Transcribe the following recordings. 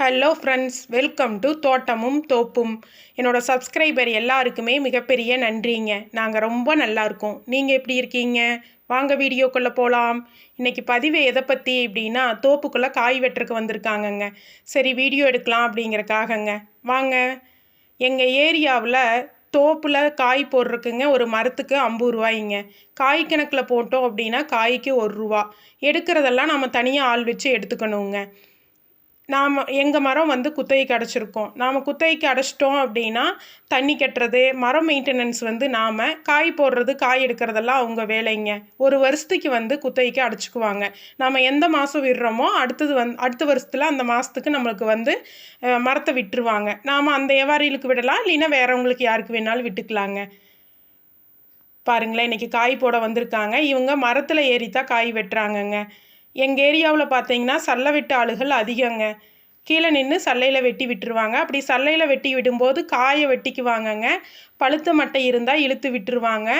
Hello friends welcome to தோட்டமும் தோப்பும் என்னோட சப்ஸ்கிரைபர் எல்லாருக்குமே மிகப்பெரிய நன்றிங்க. நாங்கள் ரொம்ப நல்லா இருக்கோம். நீங்கள் எப்படி இருக்கீங்க? வாங்க வீடியோக்குள்ளே போகலாம் இன்றைக்கி பதிவு எதை பற்றி அப்படின்னா தோப்புக்குள்ளே காய் வெட்டுறதுக்கு வந்திருக்காங்கங்க. சரி வீடியோ எடுக்கலாம் அப்படிங்கிறக்காகங்க வாங்க. எங்கள் ஏரியாவில் தோப்பில் காய் போடுறதுக்குங்க ஒரு மரத்துக்கு ஐம்பது ரூபாய்ங்க. காய் கணக்கில் போட்டோம் அப்படின்னா காய்க்கு ஒரு ரூபா. எடுக்கிறதெல்லாம் நம்ம தனியாக ஆள் வச்சு எடுத்துக்கணுங்க. நாம் எங்கள் மரம் வந்து குத்தகைக்கு அடைச்சிருக்கோம். நாம் குத்தகைக்கு அடைச்சிட்டோம் அப்படின்னா தண்ணி கட்டுறது மரம் மெயின்டெனன்ஸ் வந்து நாம் காய் போடுறது காய் எடுக்கிறதெல்லாம் அவங்க வேலைங்க. ஒரு வருஷத்துக்கு வந்து குத்தகைக்கு அடைச்சிக்குவாங்க. நாம் எந்த மாதம் விடுறோமோ அடுத்தது வந் அடுத்த வருஷத்தில் அந்த மாதத்துக்கு நம்மளுக்கு வந்து மரத்தை விட்டுருவாங்க. நாம் அந்த வியாபாரிகளுக்கு விடலாம் இல்லைன்னா வேறவங்களுக்கு யாருக்கு வேணாலும் விட்டுக்கலாங்க. பாருங்களேன் இன்றைக்கி காய் போட வந்திருக்காங்க. இவங்க மரத்தில் ஏறித்தான் காய் வெட்டுறாங்கங்க. எங்கள் ஏரியாவில் பார்த்தீங்கன்னா சல்லை வெட்டு ஆளுகள் அதிகங்க. கீழே நின்று சல்லையில் வெட்டி விட்டுருவாங்க. அப்படி சல்லையில் வெட்டி விடும்போது காயை வெட்டிக்குவாங்கங்க. பழுத்த மட்டை இருந்தால் இழுத்து விட்டுருவாங்க.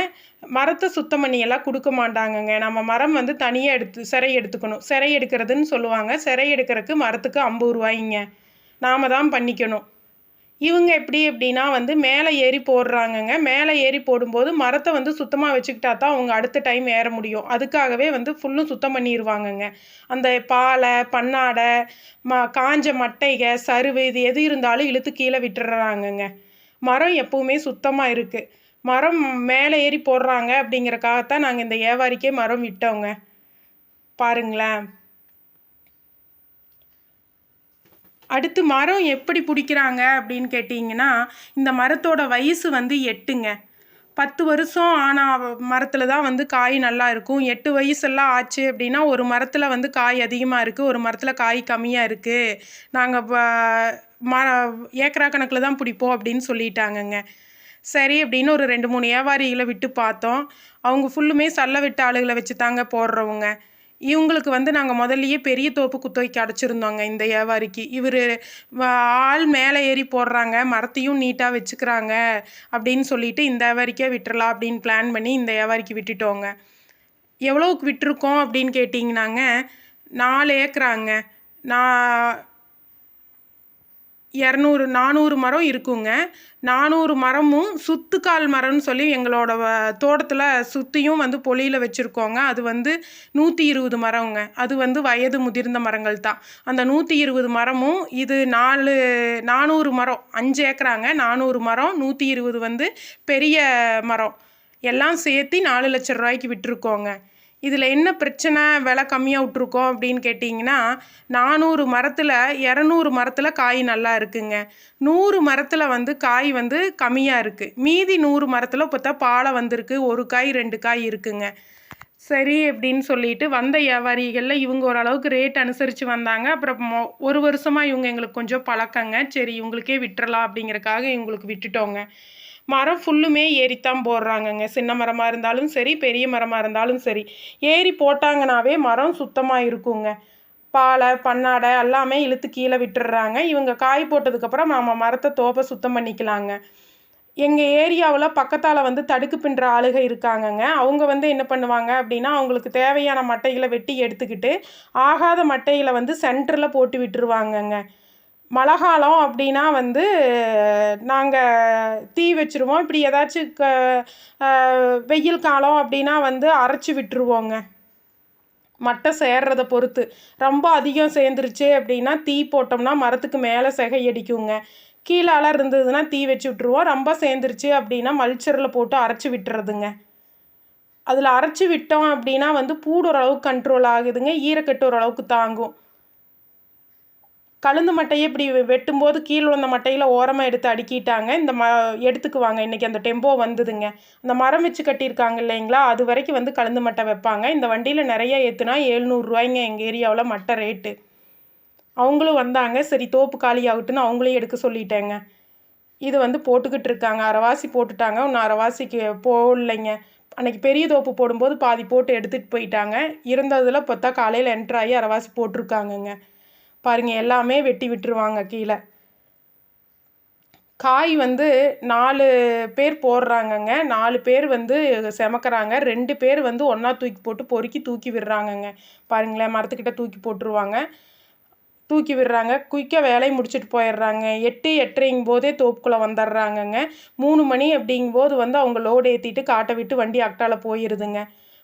மரத்தை சுத்தம் பண்ணி எல்லாம் கொடுக்க மாட்டாங்கங்க. நம்ம மரம் வந்து தனியாக எடுத்து சிறை எடுத்துக்கணும். சிறை எடுக்கிறதுன்னு சொல்லுவாங்க. சிறை எடுக்கிறதுக்கு மரத்துக்கு ஐம்பது ரூபாய்ங்க. நாம தான் பண்ணிக்கணும். இவங்க எப்படி எப்படின்னா வந்து மேலே ஏறி போடுறாங்கங்க. மேலே ஏறி போடும்போது மரத்தை வந்து சுத்தமாக வச்சுக்கிட்டா தான் அவங்க அடுத்த டைம் ஏற முடியும். அதுக்காகவே வந்து ஃபுல்லும் சுத்தம் பண்ணிடுவாங்கங்க அந்த பாலை பண்ணாடை ம காஞ்ச மட்டைக சருவு இது எது இருந்தாலும் இழுத்து கீழே விட்டுறாங்கங்க. மரம் எப்பவுமே சுத்தமாக இருக்குது மரம் மேலே ஏறி போடுறாங்க அப்படிங்கிறக்காகத்தான் நாங்கள் இந்த வியாபாரிக்கே மரம் விட்டோங்க. பாருங்களேன். அடுத்து மரம் எப்படி பிடிக்கிறாங்க அப்படின்னு கேட்டிங்கன்னா இந்த மரத்தோட வயசு வந்து எட்டுங்க. பத்து வருஷம் ஆனால் மரத்தில் தான் வந்து காய் நல்லா இருக்கும். எட்டு வயசெல்லாம் ஆச்சு அப்படின்னா ஒரு மரத்தில் வந்து காய் அதிகமாக இருக்குது ஒரு மரத்தில் காய் கம்மியாக இருக்குது நாங்கள் ம ஏக்கரா கணக்கில் தான் பிடிப்போம் அப்படின்னு சொல்லிட்டாங்கங்க. சரி அப்படின்னு ஒரு ரெண்டு மூணு வியாபாரிகளை விட்டு பார்த்தோம். அவங்க ஃபுல்லுமே சல்ல விட்ட ஆளுகளை வச்சு தாங்க போடுறவங்க. இவங்களுக்கு வந்து நாங்கள் முதல்லையே பெரிய தோப்பு குத்தகைக்கு அடைச்சிருந்தோங்க இந்த வியாபாரிக்கு இவர் ஆள் மேலே ஏறி போடுறாங்க மரத்தையும் நீட்டாக வச்சுக்கிறாங்க அப்படின்னு சொல்லிட்டு இந்த வியாபாரிக்கே விட்டுறலாம் அப்படின்னு பிளான் பண்ணி இந்த வியாபாரிக்கு விட்டுட்டோங்க. எவ்வளோவுக்கு விட்டுருக்கோம் அப்படின்னு கேட்டிங்கனாங்க நாலு ஏக்கராங்க. நான் இரநூறு நானூறு மரம் இருக்குங்க. நானூறு மரமும் சுத்துக்கால் மரம்னு சொல்லி எங்களோட தோட்டத்தில் சுற்றியும் வந்து பொலியில் வச்சுருக்கோங்க. அது வந்து நூற்றி இருபது மரங்க அது வந்து வயது முதிர்ந்த மரங்கள் தான். அந்த நூற்றி இருபது மரமும் இது நாலு நானூறு மரம் அஞ்சு ஏக்கராங்க. நானூறு மரம் நூற்றி இருபது வந்து பெரிய மரம். எல்லாம் சேர்த்து நாலு லட்ச ரூபாய்க்கு விட்டுருக்கோங்க. இதில் என்ன பிரச்சனை? விலை கம்மியாக விட்ருக்கோம் அப்படின்னு கேட்டிங்கன்னா நானூறு மரத்தில் இரநூறு மரத்தில் காய் நல்லா இருக்குங்க. நூறு மரத்தில் வந்து காய் வந்து கம்மியாக இருக்குது மீதி நூறு மரத்தில் பார்த்தா பாலை வந்திருக்கு. ஒரு காய் ரெண்டு காய் இருக்குங்க. சரி அப்படின்னு சொல்லிட்டு வந்த வியாபாரிகளில் இவங்க ஓரளவுக்கு ரேட் அனுசரித்து வந்தாங்க. அப்புறம் மொ- ஒரு வருஷமாக இவங்க எங்களுக்கு கொஞ்சம் பழக்கங்க. சரி இவங்களுக்கே விட்டுறலாம் அப்படிங்கிறக்காக இவங்களுக்கு விட்டுட்டோங்க. மரம் ஃபுல்லுமே ஏறித்தான் போடுறாங்கங்க. சின்ன மரமாக இருந்தாலும் சரி பெரிய மரமாக இருந்தாலும் சரி. ஏறி போட்டாங்கனாவே மரம் சுத்தமாக இருக்குங்க பாலை பண்ணாடை எல்லாமே இழுத்து கீழே விட்டுடுறாங்க. இவங்க காய் போட்டதுக்கப்புறம் நம்ம மரத்தை தோப்பை சுத்தம் பண்ணிக்கலாங்க. எங்கள் ஏரியாவில் பக்கத்தால் வந்து தடுக்கு பின்னுற ஆளுக இருக்காங்கங்க. அவங்க வந்து என்ன பண்ணுவாங்க அப்படின்னா அவங்களுக்கு தேவையான மட்டைகளை வெட்டி எடுத்துக்கிட்டு ஆகாத மட்டைகளை வந்து சென்டரில் போட்டு விட்டுருவாங்கங்க. மழை காலம் அப்படின்னா வந்து நாங்கள் தீ வச்சுருவோம். இப்படி ஏதாச்சும் க வெயில் காலம் அப்படின்னா வந்து அரைச்சி விட்டுருவோங்க. மட்டை சேர்றதை பொறுத்து. ரொம்ப அதிகம் சேர்ந்துருச்சு அப்படின்னா தீ போட்டோம்னா மரத்துக்கு மேலே செகை அடிக்குங்க. கீழால இருந்ததுன்னா தீ வச்சு விட்டுருவோம். ரொம்ப சேர்ந்துருச்சு அப்படின்னா மல்ச்சரில் போட்டு அரைச்சி விட்டுறதுங்க. அதில் அரைச்சி விட்டோம் அப்படின்னா வந்து பூடு ஓரளவுக்கு கண்ட்ரோல் ஆகுதுங்க. ஈரக்கட்டு ஓரளவுக்கு தாங்கும். கழுந்து மட்டையை இப்படி வெ- வெட்டும்போது கீழே விழுந்த மட்டையில் ஓரமாக எடுத்து அடுக்கிட்டாங்க. இந்த ம எடுத்துக்குவாங்க. இன்றைக்கி அந்த டெம்போ வந்ததுங்க. அந்த மரம் வச்சு கட்டியிருக்காங்க இல்லைங்களா? அது வரைக்கும் வந்து கழுந்து மட்டை வைப்பாங்க. இந்த வண்டியில் நிறைய ஏற்றுனா ஏழ்நூறுரூவாய்ங்க எங்கள் ஏரியாவில் மட்டை ரேட்டு. அவங்களும் வந்தாங்க. சரி தோப்பு காலி ஆகட்டுன்னு அவங்களையும் எடுக்க சொல்லிட்டேங்க. இது வந்து போட்டுக்கிட்டு இருக்காங்க. அரைவாசி போட்டுட்டாங்க. இன்னும் அரைவாசிக்கு போடலைங்க. அன்றைக்கி பெரிய தோப்பு போடும்போது பாதி போட்டு எடுத்துகிட்டு போயிட்டாங்க. இருந்ததில் பார்த்தா காலையில் என்ட்ராகி அரைவாசி போட்டிருக்காங்கங்க. பாருங்க எல்லாமே வெட்டி விட்டுருவாங்க கீழே. காய் வந்து நாலு பேர் போடுறாங்கங்க. நாலு பேர் வந்து செமக்கிறாங்க. ரெண்டு பேர் வந்து ஒன்றா தூக்கி போட்டு பொறுக்கி தூக்கி விடுறாங்கங்க. பாருங்களேன் மரத்துக்கிட்ட தூக்கி போட்டுருவாங்க. தூக்கி விடுறாங்க. குயிக்காக வேலையை முடிச்சுட்டு போயிடுறாங்க. எட்டு எட்டரைங்கும் போதே தோப்புக்குள்ளே வந்துடுறாங்கங்க. மூணு மணி அப்படிங்கும்போது வந்து அவங்க லோடு ஏற்றிட்டு காட்டை விட்டு வண்டி அக்டால போயிடுதுங்க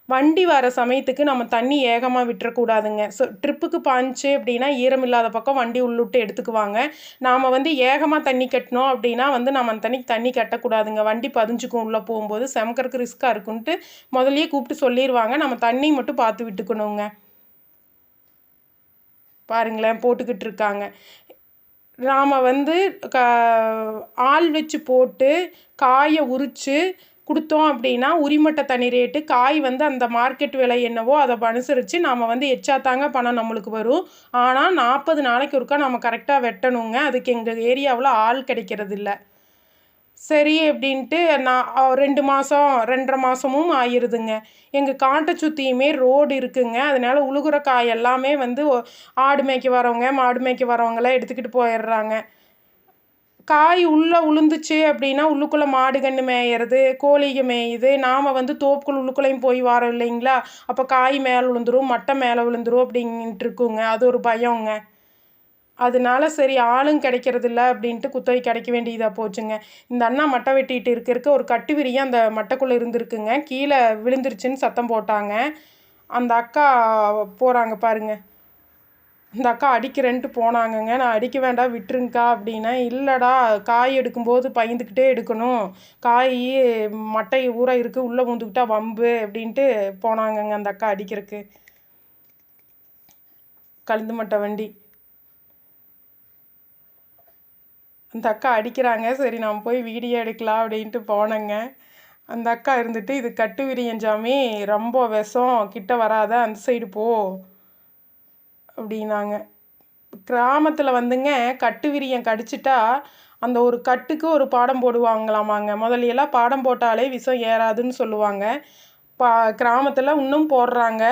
வண்டி வர சமயத்துக்கு நம்ம தண்ணி ஏகமாக விட்டுறக்கூடாதுங்க. ஸோ ட்ரிப்புக்கு பாஞ்சு அப்படின்னா ஈரம் இல்லாத பக்கம் வண்டி உள்ளுட்டு எடுத்துக்குவாங்க. நாம் வந்து ஏகமாக தண்ணி கட்டினோம் அப்படின்னா வந்து நம்ம அந்த தண்ணிக்கு தண்ணி கட்டக்கூடாதுங்க. வண்டி பதிஞ்சுக்கும் உள்ளே போகும்போது செமக்கறக்கு ரிஸ்க்காக இருக்குன்ட்டு முதலையே கூப்பிட்டு சொல்லிடுவாங்க நம்ம தண்ணி மட்டும் பார்த்து விட்டுக்கணுங்க. பாருங்களேன் போட்டுக்கிட்டு இருக்காங்க. நாம் வந்து க ஆள் வச்சு போட்டு காயை உரித்து கொடுத்தோம் அப்படின்னா உரிமட்ட தனி ரேட்டு காய் வந்து அந்த மார்க்கெட் விலை என்னவோ அதை அனுசரித்து நாம் வந்து எச்சாத்தாங்க பணம் நம்மளுக்கு வரும். ஆனால் நாற்பது நாளைக்கு ஒருக்கா நம்ம கரெக்டாக வெட்டணுங்க. அதுக்கு எங்கள் ஏரியாவில் ஆள் கிடைக்கிறது இல்லை சரி அப்படின்ட்டு நான் ரெண்டு மாதம் ரெண்டரை மாதமும் ஆயிடுதுங்க எங்கள் காட்டை சுற்றியுமே ரோடு இருக்குங்க. அதனால் உழுகுற காய் எல்லாமே வந்து ஆடு மேய்க்க வரவங்க மாடு மேய்க்க வரவங்களாம் எடுத்துக்கிட்டு போயிடுறாங்க. காய் உள்ளே உளுந்துச்சு அப்படின்னா உள்ளுக்குள்ளே மாடு கன்று மேயிறது கோழிக மேயுது. நாம் வந்து தோப்புக்குள் உள்ளுக்குள்ளேயும் போய் வரோம் இல்லைங்களா? அப்போ காய் மேலே விழுந்துரும் மட்டை மேலே விழுந்துரும் அப்படின்ட்டு இருக்குங்க அது ஒரு பயங்க. அதனால சரி ஆளும் கிடைக்கிறதில்ல அப்படின்ட்டு குத்தகை கிடைக்க வேண்டியதாக போச்சுங்க. இந்த அண்ணா மட்டை வெட்டிகிட்டு இருக்க இருக்க ஒரு கட்டு விரியை அந்த மட்டைக்குள்ளே இருந்திருக்குங்க. கீழே விழுந்துருச்சுன்னு சத்தம் போட்டாங்க. அந்த அக்கா போகிறாங்க பாருங்கள் இந்த அக்கா அடிக்கிறேன்ட்டு போனாங்கங்க. நான் அடிக்க வேண்டாம் விட்டுருங்கக்கா அப்படின்னா இல்லைடா காய் எடுக்கும்போது பயந்துக்கிட்டே எடுக்கணும். காய் மட்டை ஊற இருக்குது உள்ளே பூந்துக்கிட்டா வம்பு அப்படின்ட்டு போனாங்கங்க அந்த அக்கா அடிக்கிறதுக்கு கழுந்து மட்டை வண்டி. அந்த அக்கா அடிக்கிறாங்க சரி நான் போய் வீடியோ எடுக்கலாம் அப்படின்ட்டு போனேங்க. அந்த அக்கா இருந்துட்டு இது கட்டு விரியஞ்சாமி ரொம்ப விஷம் கிட்ட வராத அந்த சைடு போ. அப்படின்னாங்க. கிராமத்தில் வந்துங்க கட்டு விரியம் கடிச்சிட்டா அந்த ஒரு கட்டுக்கு ஒரு பாடம் போடுவாங்களாமாங்க. முதலியெல்லாம் பாடம் போட்டாலே விஷம் ஏறாதுன்னு சொல்லுவாங்க. பா கிராமத்தில் இன்னும் போடுறாங்க.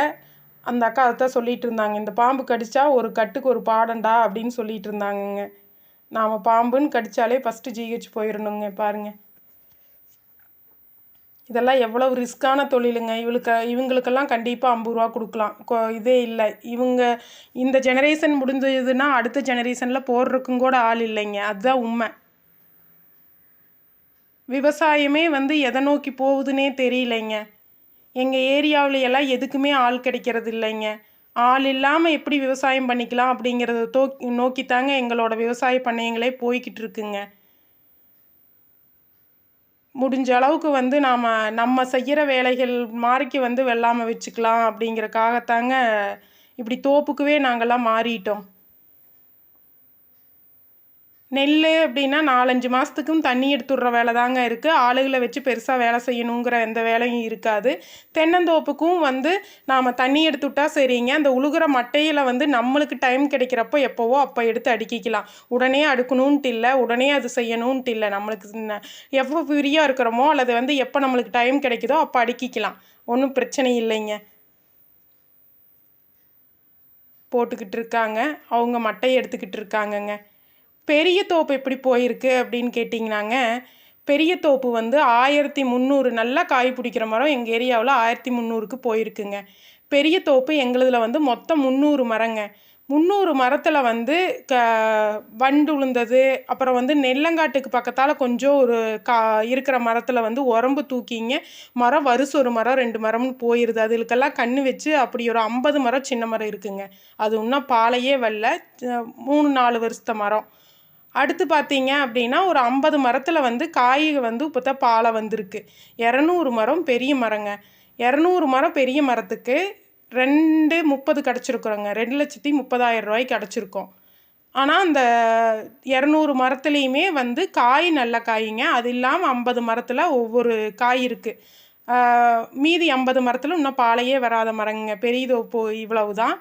அந்த அக்கா அதான் சொல்லிகிட்டு இருந்தாங்க. இந்த பாம்பு கடித்தா ஒரு கட்டுக்கு ஒரு பாடண்டா அப்படின்னு சொல்லிகிட்டு இருந்தாங்கங்க. நாம் பாம்புன்னு கடித்தாலே ஃபஸ்ட்டு ஜிஹெச் போயிடணுங்க பாருங்கள் இதெல்லாம் எவ்வளோ ரிஸ்க்கான தொழிலுங்க. இவளுக்கு இவங்களுக்கெல்லாம் கண்டிப்பாக ஐம்பது ரூபா கொடுக்கலாம். கொ இதே இல்லை. இவங்க இந்த ஜெனரேஷன் முடிஞ்சதுன்னா அடுத்த ஜெனரேஷனில் போடுறதுக்கும் கூட ஆள் இல்லைங்க. அதுதான் உண்மை. விவசாயமே வந்து எதை நோக்கி போகுதுன்னே தெரியலைங்க. எங்கள் ஏரியாவில் எல்லாம் எதுக்குமே ஆள் கிடைக்கிறது இல்லைங்க. ஆள் இல்லாமல் எப்படி விவசாயம் பண்ணிக்கலாம் அப்படிங்கிறத தோ நோக்கித்தாங்க எங்களோட விவசாய பண்ணையங்களே போய்கிட்டு இருக்குங்க. முடிஞ்ச அளவுக்கு வந்து நாம் நம்ம செய்கிற வேலைகள் மாறிக்கு வந்து வெள்ளாமல் வச்சுக்கலாம் அப்படிங்கிறக்காகத்தாங்க இப்படி தோப்புக்குவே நாங்கள்லாம் மாறிட்டோம். நெல் அப்படின்னா நாலஞ்சு மாதத்துக்கும் தண்ணி எடுத்துடுற வேலை தாங்க இருக்குது ஆளுகளை வச்சு பெருசாக வேலை செய்யணுங்கிற எந்த வேலையும் இருக்காது. தென்னந்தோப்புக்கும் வந்து நாம் தண்ணி எடுத்துட்டா சரிங்க. அந்த உழுகுற மட்டையில் வந்து நம்மளுக்கு டைம் கிடைக்கிறப்போ எப்போவோ அப்போ எடுத்து அடுக்கிக்கலாம். உடனே அடுக்கணுன்ட்டு இல்லை உடனே அது செய்யணுன்ட்டு இல்லை. நம்மளுக்கு எப்போ ஃப்ரீயாக இருக்கிறோமோ அல்லது வந்து எப்போ நம்மளுக்கு டைம் கிடைக்குதோ அப்போ அடுக்கிக்கலாம். ஒன்றும் பிரச்சனை இல்லைங்க. போட்டுக்கிட்டு இருக்காங்க. அவங்க மட்டையை எடுத்துக்கிட்டு இருக்காங்கங்க. பெரிய தோப்பு எப்படி போயிருக்கு அப்படின்னு கேட்டிங்கனாங்க பெரிய தோப்பு வந்து ஆயிரத்தி முந்நூறு நல்லா காய் பிடிக்கிற மரம் எங்கள் ஏரியாவில் ஆயிரத்தி முந்நூறுக்கு போயிருக்குங்க. பெரிய தோப்பு எங்களுதில் வந்து மொத்தம் முந்நூறு மரங்க. முந்நூறு மரத்தில் வந்து க வண்டு உளுந்தது அப்புறம் வந்து நெல்லங்காட்டுக்கு பக்கத்தால் கொஞ்சம் ஒரு கா இருக்கிற மரத்தில் வந்து உரம்பு தூக்கிங்க. மரம் வருஷம் ஒரு மரம் ரெண்டு மரம்னு போயிடுது அதுக்கெல்லாம் கண் வச்சு அப்படி ஒரு ஐம்பது மரம் சின்ன மரம் இருக்குங்க. அது இன்னும் பாலையே வரல. மூணு நாலு வருஷத்த மரம். அடுத்து பார்த்தீங்க அப்படின்னா ஒரு ஐம்பது மரத்தில் வந்து காய் வந்து இப்போ தான் பாலை வந்திருக்கு. இரநூறு மரம் பெரிய மரங்க. இரநூறு மரம் பெரிய மரத்துக்கு ரெண்டு முப்பது கிடச்சிருக்குறோங்க. ரெண்டு லட்சத்தி முப்பதாயிரம் ரூபாய்க்கு கிடச்சிருக்கோம் ஆனால் அந்த இரநூறு மரத்துலேயுமே வந்து காய் நல்ல காய்ங்க. அது இல்லாமல் ஐம்பது மரத்தில் ஒவ்வொரு காய் இருக்குது மீதி ஐம்பது மரத்தில் இன்னும் பாலையே வராத மரங்க. பெரியதோ போ இவ்வளவு தான்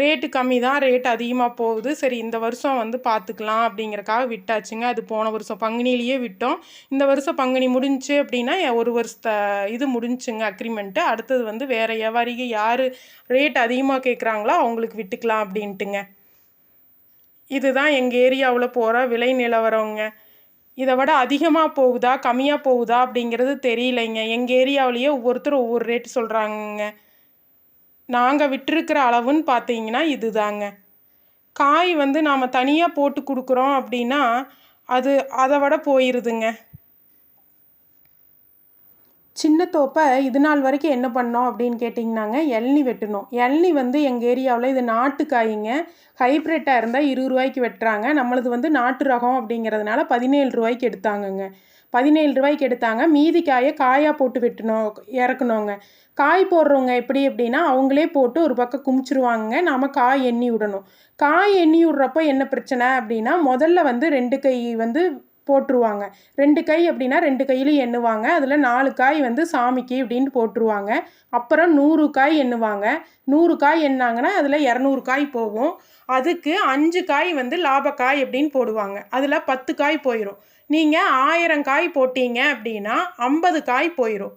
ரேட்டு கம்மி தான் ரேட் அதிகமாக போகுது. சரி இந்த வருஷம் வந்து பார்த்துக்கலாம் அப்படிங்கிறக்காக விட்டாச்சுங்க. அது போன வருஷம் பங்குனிலேயே விட்டோம். இந்த வருஷம் பங்குனி முடிஞ்சு அப்படின்னா ஒரு வருஷத்த இது முடிஞ்சுங்க அக்ரிமெண்ட்டு அடுத்தது வந்து வேறு வியாபாரிக யார் ரேட் அதிகமாக கேட்குறாங்களோ அவங்களுக்கு விட்டுக்கலாம் அப்படின்ட்டுங்க. இதுதான் எங்கள் ஏரியாவில் போகிற விலை நிலவரங்க. இதை விட அதிகமாக போகுதா கம்மியாக போகுதா அப்படிங்கிறது தெரியலைங்க. எங்கள் ஏரியாவிலேயே ஒவ்வொருத்தரும் ஒவ்வொரு ரேட்டு சொல்கிறாங்கங்க நாங்கள் விட்டுருக்கிற அளவுன்னு பார்த்தீங்கன்னா இதுதாங்க. காய் வந்து நாம் தனியாக போட்டு கொடுக்குறோம் அப்படின்னா அது அதை விட போயிடுதுங்க சின்ன தோப்பை இது நாள் வரைக்கும் என்ன பண்ணோம் அப்படின்னு கேட்டிங்கனாங்க இளநி வெட்டணும் இளநி வந்து எங்கள் ஏரியாவில் இது நாட்டு காய்ங்க. ஹைப்ரிட்டாக இருந்தால் இருபது ரூபாய்க்கு வெட்டுறாங்க. நம்மளது வந்து நாட்டு ரகம் அப்படிங்கிறதுனால பதினேழு ரூபாய்க்கு எடுத்தாங்கங்க. பதினேழு ரூபாய்க்கு எடுத்தாங்க. மீதி காயை காயாக போட்டு வெட்டணும் இறக்கணுங்க காய் போடுறவங்க எப்படி அப்படின்னா அவங்களே போட்டு ஒரு பக்கம் குமிச்சிருவாங்க நாம் காய் எண்ணி விடணும். காய் எண்ணி விட்றப்போ என்ன பிரச்சனை அப்படின்னா முதல்ல வந்து ரெண்டு கை வந்து போட்டுருவாங்க. ரெண்டு கை அப்படின்னா ரெண்டு கையிலையும் எண்ணுவாங்க. அதில் நாலு காய் வந்து சாமிக்கு அப்படின்ட்டு போட்டுருவாங்க. அப்புறம் நூறு காய் எண்ணுவாங்க. நூறு காய் எண்ணாங்கன்னா அதில் இரநூறு காய் போகும். அதுக்கு அஞ்சு காய் வந்து லாபக்காய் அப்படின்னு போடுவாங்க. அதில் பத்து காய் போயிடும் நீங்கள் ஆயிரம் காய் போட்டீங்க அப்படின்னா ஐம்பது காய் போயிடும்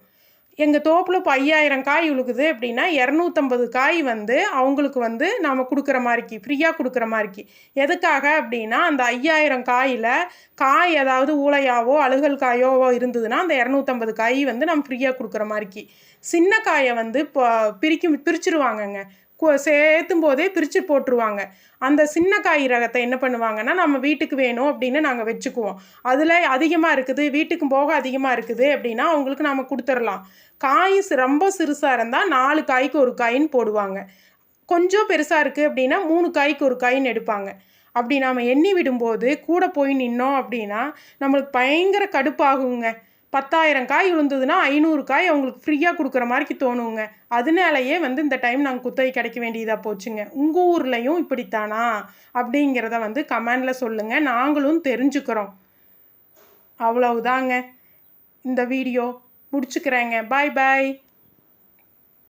எங்கள் தோப்பில் இப்போ ஐயாயிரம் காய் உழுகுது அப்படின்னா இரநூத்தம்பது காய் வந்து அவங்களுக்கு வந்து நாம் கொடுக்குற மாதிரிக்கு ஃப்ரீயாக கொடுக்குற மாதிரிக்கு. எதுக்காக அப்படின்னா அந்த ஐயாயிரம் காயில் காய் ஏதாவது ஊளையாவோ அழுகல் காயோவோ இருந்ததுன்னா அந்த இரநூத்தம்பது காய் வந்து நம்ம ஃப்ரீயாக கொடுக்குற மாதிரிக்கு. சின்ன காயை வந்து இப்போ பிரிக்கும் பிரிச்சுருவாங்கங்க. சேர்த்தும் போதே பிரித்து போட்டுருவாங்க. அந்த சின்ன காய் ரகத்தை என்ன பண்ணுவாங்கன்னா நம்ம வீட்டுக்கு வேணும் அப்படின்னு நாங்கள் வச்சுக்குவோம். அதில் அதிகமாக இருக்குது வீட்டுக்கு போக அதிகமாக இருக்குது அப்படின்னா அவங்களுக்கு நம்ம கொடுத்துடலாம். காய் ரொம்ப சிறுசாக இருந்தால் நாலு காய்க்கு ஒரு காயின்னு போடுவாங்க. கொஞ்சம் பெருசாக இருக்குது அப்படின்னா மூணு காய்க்கு ஒரு காயின்னு எடுப்பாங்க. அப்படி நாம் எண்ணி விடும்போது கூட போய் நின்னோம் அப்படின்னா நம்மளுக்கு பயங்கர கடுப்பாகுங்க. பத்தாயிரம் காய் விழுந்ததுன்னா ஐநூறு காய் அவங்களுக்கு ஃப்ரீயாக கொடுக்குற மாதிரிக்கு தோணுங்க. அதனாலயே வந்து இந்த டைம் நாங்கள் குத்தகை கிடைக்க வேண்டியதாக போச்சுங்க. உங்கள் ஊர்லேயும் இப்படித்தானா? அப்படிங்கிறத வந்து கமெண்டில் சொல்லுங்கள் நாங்களும் தெரிஞ்சுக்கிறோம். அவ்வளவுதாங்க. இந்த வீடியோ முடிச்சுக்கிறேங்க. பாய் பாய்